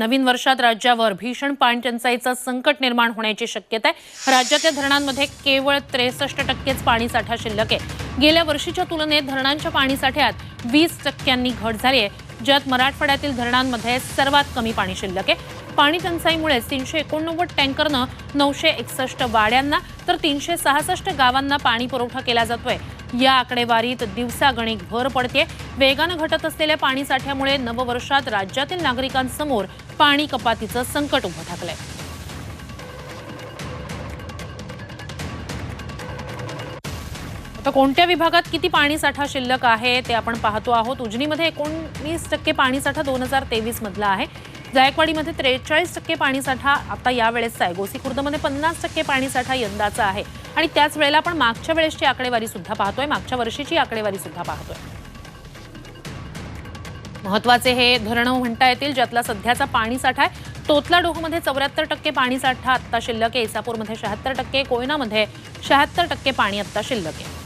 नवीन वर्षात राज्यावर भीषण पाणीटंचाईचं संकट निर्माण होण्याची शक्यता आहे. राज्यातल्या धरणांमध्ये केवळ त्रेसष्ट टक्केच पाणीसाठा शिल्लक आहे. गेल्या वर्षीच्या तुलनेत धरणांच्या पाणीसाठ्यात वीस टक्क्यांनी घट झाली आहे. ज्यात मराठवाड्यातील धरणांमध्ये सर्वात कमी पाणी शिल्लक आहे. पाणी टंचाईमुळे तीनशे एकोणनव्वद टँकरनं नऊशे एकसष्ट वाड्यांना तर तीनशे सहासष्ट गावांना पाणी पुरवठा केला जातोय. या आकडेवारीत दिवसागणिक भर पडते. वेगानं घटत असलेल्या पाणीसाठ्यामुळे नववर्षात राज्यातील नागरिकांसमोर पाणी कपातीचं संकट उभं ठाकलंय. आता कोणत्या विभागात किती पाणीसाठा शिल्लक आहे ते आपण पाहतो आहोत. उजनीमध्ये एकोणवीस टक्के पाणीसाठा दोन हजार तेवीस मधला आहे. जायकवाडीमध्ये त्रेचाळीस टक्के पाणीसाठा आता या वेळेसचा आहे. गोसीखुर्दमध्ये पन्नास टक्के पाणीसाठा यंदाचा आहे. आणि त्याच वेळेला आपण मागच्या वेळेसची आकडेवारी सुद्धा पाहतोय. मागच्या वर्षीची आकडेवारी सुद्धा पाहतोय. महत्त्वाचे हे धरणं म्हणता येतील ज्यातला सध्याचा पाणीसाठा आहे. तोतला डोहमध्ये चौऱ्याहत्तर टक्के पाणीसाठा आत्ता शिल्लक आहे. इसापूरमध्ये शहात्तर टक्के कोयनामध्ये शहात्तर टक्के पाणी आत्ता शिल्लक आहे.